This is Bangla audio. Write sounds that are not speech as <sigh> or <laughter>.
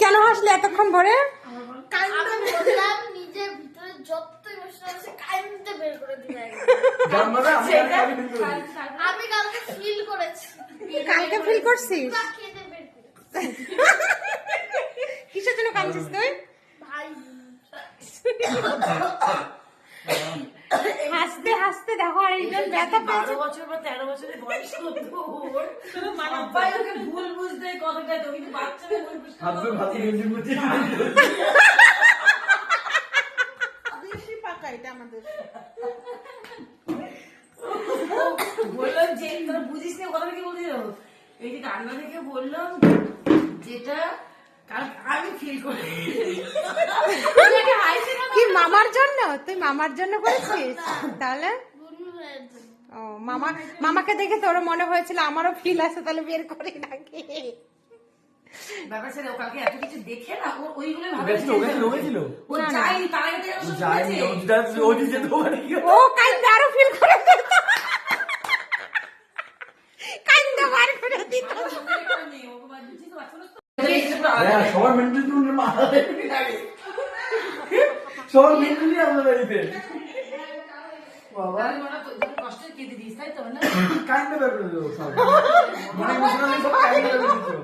কেন হাসলে এতক্ষণ ধরে? আমি বললাম নিজের ভিতরে যত ইমোশনাল আছে কাইন্ডে বের করে দিবে জন্মটা আমি আমি ফিল করি আমি কালকে ফিল করছিস? কিসের জন্য কাঁদছিস তুই? হাসতে হাসতে দেখো আর একজন ব্যথা পেয়েছে বারো বছর বা তেরো বছরের বয়স হতো ওর আব্বাই ওকে ভুল বুঝতে কথাটা তো কিন্তু বাচ্চাদের ভুল বুঝতে হাত ধরে ভাত গেঞ্জি মুছি বেশি পাকা এটা আমাদের। বললাম যে তোরা বুঝিস না কথা কি বলছিল এই যে কান্না থেকে বললাম যেটা আমি ফিল করি। কি মামার জন্য? তুই মামার জন্য করেছিস? তাহলে? ও মামা মামাকে দেখে তোর মনে হয়েছিল আমারও ফিল আছে তাহলে বের করি নাকি? ব্যাপার ছেলে ও কালকে এত কিছু দেখে না ও ওইগুলো গেছিল গেছিল গেছিল ও যায়নি তার আগে থেকে ও যায়নি ও just- ও নিজে তো ওখানে গিয়ে ও কাইন্দে আরও ফিল করে দিত। কাইন্দে বার করে দিত। ওকে তো তো। হ্যাঁ সবার মেন্টালি তো মাথা সবার মেন্টালি আমাদের বাড়িতে। বাবা। মনে কষ্ট কেঁদে দিস তাই তো না? কান্দে ব্যাপারে মনে ইমোশনালি সব <laughs> কান্দে ব্যাপারে